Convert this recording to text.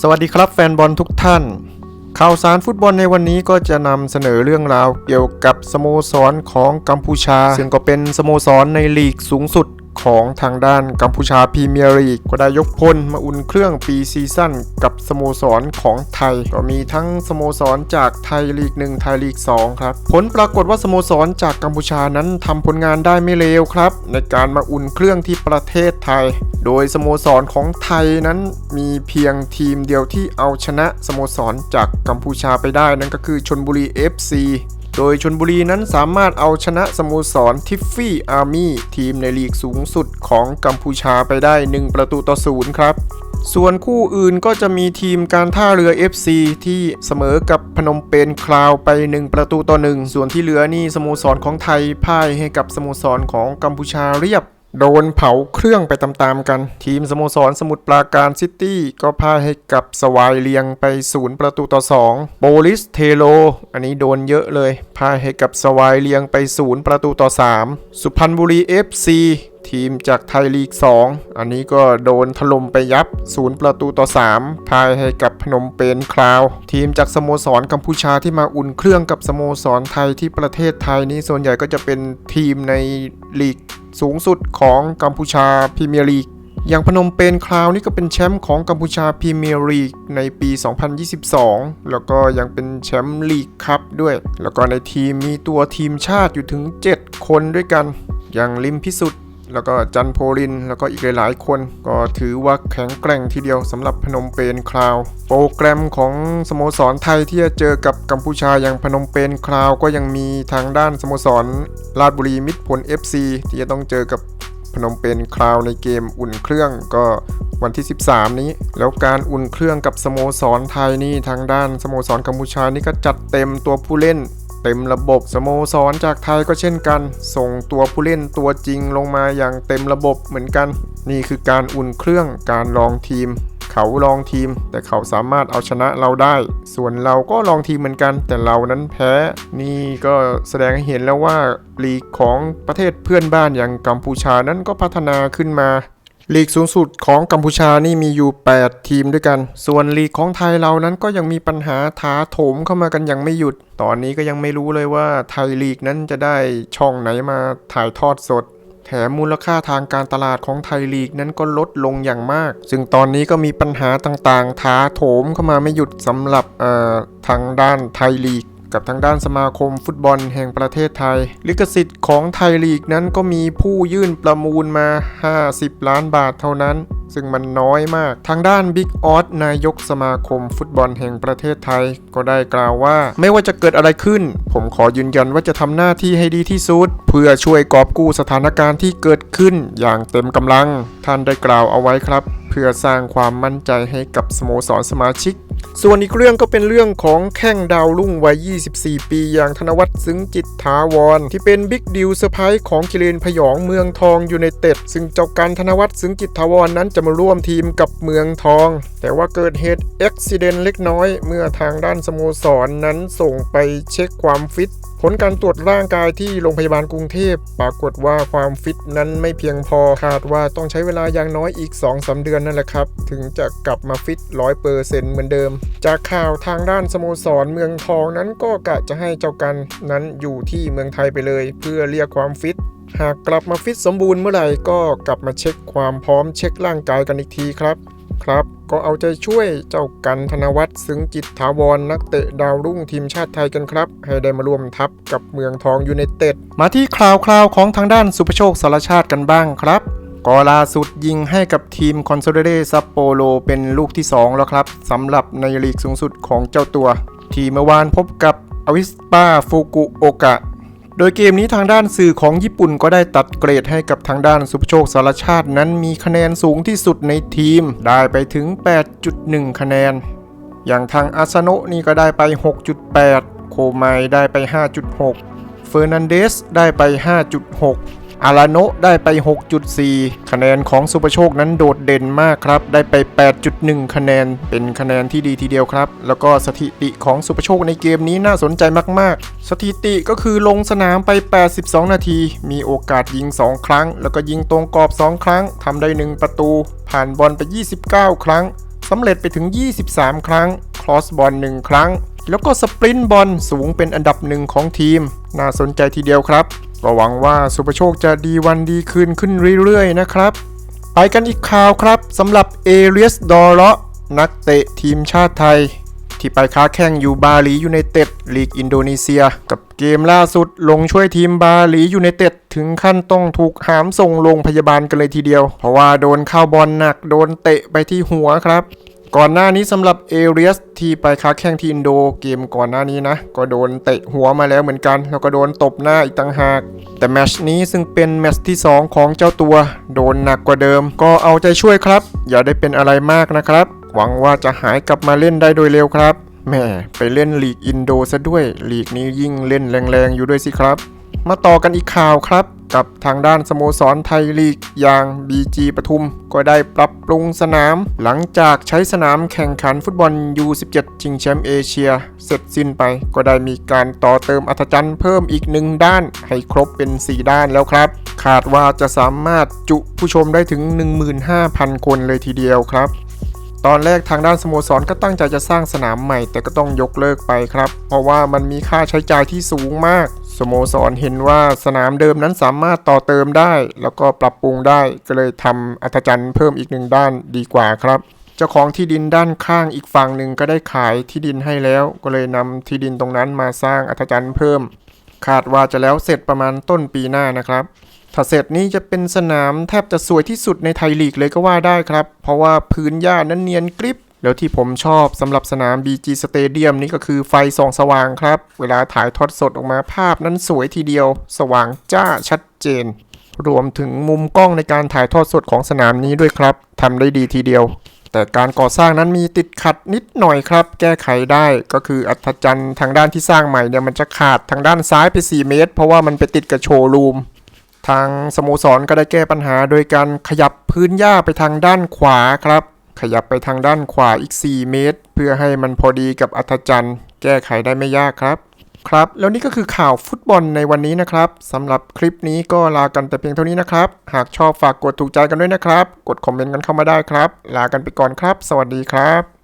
สวัสดีครับแฟนบอลทุกท่าน ข่าวสารฟุตบอลในวันนี้ก็จะนำเสนอเรื่องราวเกี่ยวกับสโมสรของกัมพูชา ซึ่งก็เป็นสโมสรในลีกสูงสุด ของทางด้านกัมพูชาพรีเมียร์ลีกก็ได้ยกพลมาอุ่นเครื่องปีซีซั่นกับสโมสรของไทย ก็มีทั้งสโมสรจากไทยลีก 1 ไทยลีก 2 ครับ ผลปรากฏว่าสโมสรจากกัมพูชานั้นทำผลงานได้ไม่เลวครับ ในการมาอุ่นเครื่องที่ประเทศไทย โดยสโมสรของไทยนั้นมีเพียงทีมเดียวที่เอาชนะสโมสรจากกัมพูชาไปได้นั่นก็คือชนบุรี FC โดยชนบุรีนั้นสามารถเอาชนะสโมสรทิฟฟี่อาร์มี่ทีมในลีกสูงสุดของกัมพูชาไปได้ 1 ประตูต่อศูนย์ครับ ส่วนคู่อื่นก็จะมีทีมการท่าเรือ FC ที่เสมอกับพนมเปญคลาวไป 1 ประตูต่อ 1 ส่วนที่เหลือนี่สโมสรของไทยพ่ายให้กับสโมสรของกัมพูชาเรียบ โดนเผาเครื่องไปตามๆกัน ทีมสโมสรสมุทรปราการซิตี้ก็พ่ายให้กับสวายเลียงไป0ประตูต่อ 2 โปลิสเทโล อันนี้โดนเยอะเลยพ่ายให้กับสวายเลียงไป0ประตูต่อ 3 สุพรรณบุรี FC ทีมจากไทยลีก 2 อันนี้ก็โดนถล่มไปยับ 0 ประตูต่อ 3 พายให้กับพนมเปญคลาว ทีมจากสโมสรกัมพูชาที่มาอุ่นเครื่องกับสโมสรไทยที่ประเทศไทยนี้ส่วนใหญ่ก็จะเป็นทีมในลีก สูงสุดของกัมพูชาพรีเมียร์ลีกอย่างพนมเปญคราวนี้ก็เป็นแชมป์ของกัมพูชาพรีเมียร์ลีกในปี 2022 แล้วก็ยังเป็นแชมป์ลีกคัพด้วย แล้วก็ในทีมมีตัวทีมชาติอยู่ถึง 7 คนด้วยกัน อย่างลิมพิสุทธิ์ แล้วก็จันโพลิน แล้วก็อีกหลายๆคน ก็ถือว่าแข็งแกร่งทีเดียวสำหรับพนมเปญคลาว โปรแกรมของสโมสรไทยที่จะเจอกับกัมพูชาอย่างพนมเปญคลาวก็ยังมีทางด้านสโมสรราชบุรีมิตรผล FC ที่จะต้องเจอกับพนมเปญคลาวในเกมอุ่นเครื่องก็วันที่ 13 นี้ แล้วการอุ่นเครื่องกับสโมสรไทยนี่ทางด้านสโมสรกัมพูชานี่ก็จัดเต็มตัวผู้เล่น เต็มระบบสโมสรจากไทยก็เช่นกัน ส่งตัวผู้เล่นตัวจริงลงมาอย่างเต็มระบบเหมือนกัน นี่คือการอุ่นเครื่องการลองทีม เขาลองทีม แต่เขาสามารถเอาชนะเราได้ ส่วนเราก็ลองทีมเหมือนกัน แต่เรานั้นแพ้ นี่ก็แสดงให้เห็นแล้วว่าลีกของประเทศเพื่อนบ้านอย่างกัมพูชานั้นก็พัฒนาขึ้นมา ลีกสูงสุดของกัมพูชานี่มีอยู่ 8 ทีมด้วยกัน ส่วนลีกของไทยเรานั้นก็ยังมีปัญหาถาโถมเข้ามากันอย่างไม่หยุด ตอนนี้ก็ยังไม่รู้เลยว่าไทยลีกนั้นจะได้ช่องไหนมาถ่ายทอดสด แถมมูลค่าทางการตลาดของไทยลีกนั้นก็ลดลงอย่างมาก ซึ่งตอนนี้ก็มีปัญหาต่างๆท้าโถมเข้ามาไม่หยุดสำหรับทางด้านไทยลีก กับทางด้านสมาคมฟุตบอลแห่งประเทศไทย ลิขสิทธิ์ของไทยลีกนั้นก็มีผู้ยื่นประมูลมา 50 ล้านบาทเท่านั้น ซึ่งมันน้อยมาก ทางด้านบิ๊กออสนายกสมาคมฟุตบอลแห่งประเทศไทย ก็ได้กล่าวว่า ไม่ว่าจะเกิดอะไรขึ้น ผมขอยืนยันว่าจะทำหน้าที่ให้ดีที่สุด เพื่อช่วยกอบกู้สถานการณ์ที่เกิดขึ้นอย่างเต็มกำลัง ท่านได้กล่าวเอาไว้ครับ พื่อสร้างความมั่นใจให้กับสโมสรสมาชิก ส่วนอีกเรื่องก็เป็นเรื่องของแข้งดาวรุ่งวัย 24 ปีอย่างธนวัฒน์ซึ้งจิตถาวร ที่เป็นบิ๊กดิวเซอร์ไพรส์ของกิเลนพยองเมืองทองยูไนเต็ดซึ่งเจ้าการธนวัฒน์ซึ้งจิตถาวรนั้นจะมาร่วมทีมกับเมืองทอง แต่ว่าเกิดเหตุอุบิเหตุเล็กน้อยเมื่อทางด้านสโมสรนนั้นส่งไปเช็คความฟิตผลการตรวจร่างกายที่โรงพยาบาลกรุงเทพปรากฏว่าความฟิตนั้นไม่เพียงพอคาดว่าต้องใช้เวลาอย่างน้อยอีก2-3เดือนนั่นแหละครับ ถึงจะกลับมาฟิต100%เหมือนเดิม จากข่าวทางด้านสโมสรเมืองทองนั้นก็กะจะให้เจ้ากันนั้นอยู่ที่เมืองไทยไปเลย เพื่อเรียกความฟิตหากกลับมาฟิตสมบูรณ์เมื่อไหร่ก็กลับมาเช็คความพร้อมเช็คร่างกายกันอีกทีครับ ครับ ก็เอาใจช่วยเจ้ากันธนวัฒน์ซึ้งจิตถาวรนักเตะดาวรุ่งทีมชาติไทยกันครับ ให้ได้มาร่วมทัพกับเมืองทองยูไนเต็ดมาที่คราวคราวของทางด้านสุภโชคสารชาติกันบ้างครับก็ล่าสุดยิงให้กับทีมคอนโซเดเรซัปโปโลเป็นลูกที่ 2 แล้วครับสำหรับในลีกสูงสุดของเจ้าตัว ที่เมื่อวานพบกับอวิสปาฟูกุโอกะ โดยเกมนี้ทางด้านสื่อของญี่ปุ่นก็ได้ตัดเกรดให้กับทางด้านสุภโชคสารชาตินั้นมีคะแนนสูงที่สุดในทีม ได้ไปถึง 8.1 คะแนน อย่างทางอาซาโนะนี่ก็ได้ไป 6.8 โคไมได้ไป 5.6 เฟอร์นันเดสได้ไป 5.6 อาราโนได้ไป 6.4 คะแนนของสุภโชคนั้นโดดเด่นมากครับ ได้ไป 8.1 คะแนน เป็นคะแนนที่ดีทีเดียวครับ แล้วก็สถิติของสุภโชคในเกมนี้น่าสนใจมาก ๆ สถิติก็คือลงสนามไป 82 นาที มีโอกาสยิง 2 ครั้ง แล้วก็ยิงตรงกรอบ 2 ครั้ง ทำได้ 1 ประตู ผ่านบอลไป 29 ครั้ง สำเร็จไปถึง 23 ครั้งครอสบอล 1 ครั้งแล้วก็สปรินต์บอลสูงเป็นอันดับหนึ่งของทีม น่าสนใจทีเดียวครับ ก็หวังว่าสุภโชคจะดีวันดีคืนขึ้นเรื่อยๆนะครับ ไปกันอีกข่าวครับสำหรับเอเรียสดอร์เลาะนักเตะทีมชาติไทย ที่ไปค้าแข่งอยู่บาหลียูไนเต็ดลีกอินโดนีเซีย กับเกมล่าสุดลงช่วยทีมบาหลียูไนเต็ดถึงขั้นต้องถูกหามส่งโรงพยาบาลกันเลยทีเดียว เพราะว่าโดนเข้าบอลหนักโดนเตะไปที่หัวครับ ก่อนหน้านี้สำหรับเอเรียสที่ไปค้าแข่งที่อินโดเกมก่อนหน้านี้นะ ก็โดนเตะหัวมาแล้วเหมือนกัน แล้วก็โดนตบหน้าอีกต่างหาก แต่แมชนี้ซึ่งเป็นแมชที่ 2 ของเจ้าตัว โดนหนักกว่าเดิม ก็เอาใจช่วยครับ อย่าได้เป็นอะไรมากนะครับ หวังว่าจะหายกลับมาเล่นได้โดยเร็วครับแหม่ไปเล่นลีกอินโดซะด้วยลีกนี้ยิ่งเล่นแรงๆอยู่ด้วยสิครับ มาต่อกันอีกข่าวครับ กับทางด้านสโมสรไทยลีกอย่าง BG ปทุม ก็ได้ปรับปรุงสนาม หลังจากใช้สนามแข่งขันฟุตบอล U17 ชิงแชมป์เอเชีย เสร็จสิ้นไป ก็ได้มีการต่อเติมอัธจันทร์เพิ่มอีกหนึ่งด้าน ให้ครบเป็น 4 ด้านแล้วครับ คาดว่าจะสามารถจุผู้ชมได้ถึง 15,000 คนเลยทีเดียวครับ ตอนแรกทางด้านสโมสรก็ตั้งใจจะสร้างสนามใหม่ แต่ก็ต้องยกเลิกไปครับ เพราะว่ามันมีค่าใช้จ่ายที่สูงมาก สโมสรเห็นว่าสนามเดิมนั้นสามารถต่อเติมได้ แล้วก็ปรับปรุงได้ก็เลยทำอัธจันทร์เพิ่มอีกหนึ่งด้านดีกว่าครับเจ้าของที่ดินด้านข้างอีกฝั่งหนึ่งก็ได้ขายที่ดินให้แล้ว ก็เลยนำที่ดินตรงนั้นมาสร้างอัธจันทร์เพิ่ม คาดว่าจะแล้วเสร็จประมาณต้นปีหน้านะครับ ถ้าเสร็จนี้จะเป็นสนามแทบจะสวยที่สุดในไทยลีกเลยก็ว่าได้ครับ เพราะว่าพื้นหญ้านั้นเนียนกริบแล้วที่ผมชอบสำหรับสนาม BG Stadium นี่ก็คือไฟส่องสว่างครับ เวลาถ่ายทอดสดออกมาภาพนั้นสวยทีเดียว สว่างจ้าชัดเจน รวมถึงมุมกล้องในการถ่ายทอดสดของสนามนี้ด้วยครับทำได้ดีทีเดียว แต่การก่อสร้างนั้นมีติดขัดนิดหน่อยครับ แก้ไขได้ก็คืออัธจันทร์ทางด้านที่สร้างใหม่เนี่ยมันจะขาดทางด้านซ้ายไป 4 เมตร เพราะว่ามันไปติดกับโชว์รูม ทางสโมสรก็ได้แก้ปัญหาโดยการขยับพื้นหญ้าไปทางด้านขวาครับ ขยับไปทางด้านขวาอีก 4 เมตร เพื่อให้มันพอดีกับอัธจันทร์แก้ไขได้ไม่ยากครับ ครับ แล้วนี่ก็คือข่าวฟุตบอลในวันนี้นะครับสำหรับคลิปนี้ก็ลากันแต่เพียงเท่านี้นะครับ หากชอบฝากกดถูกใจกันด้วยนะครับ กดคอมเมนต์กันเข้ามาได้ครับ ลากันไปก่อนครับ สวัสดีครับ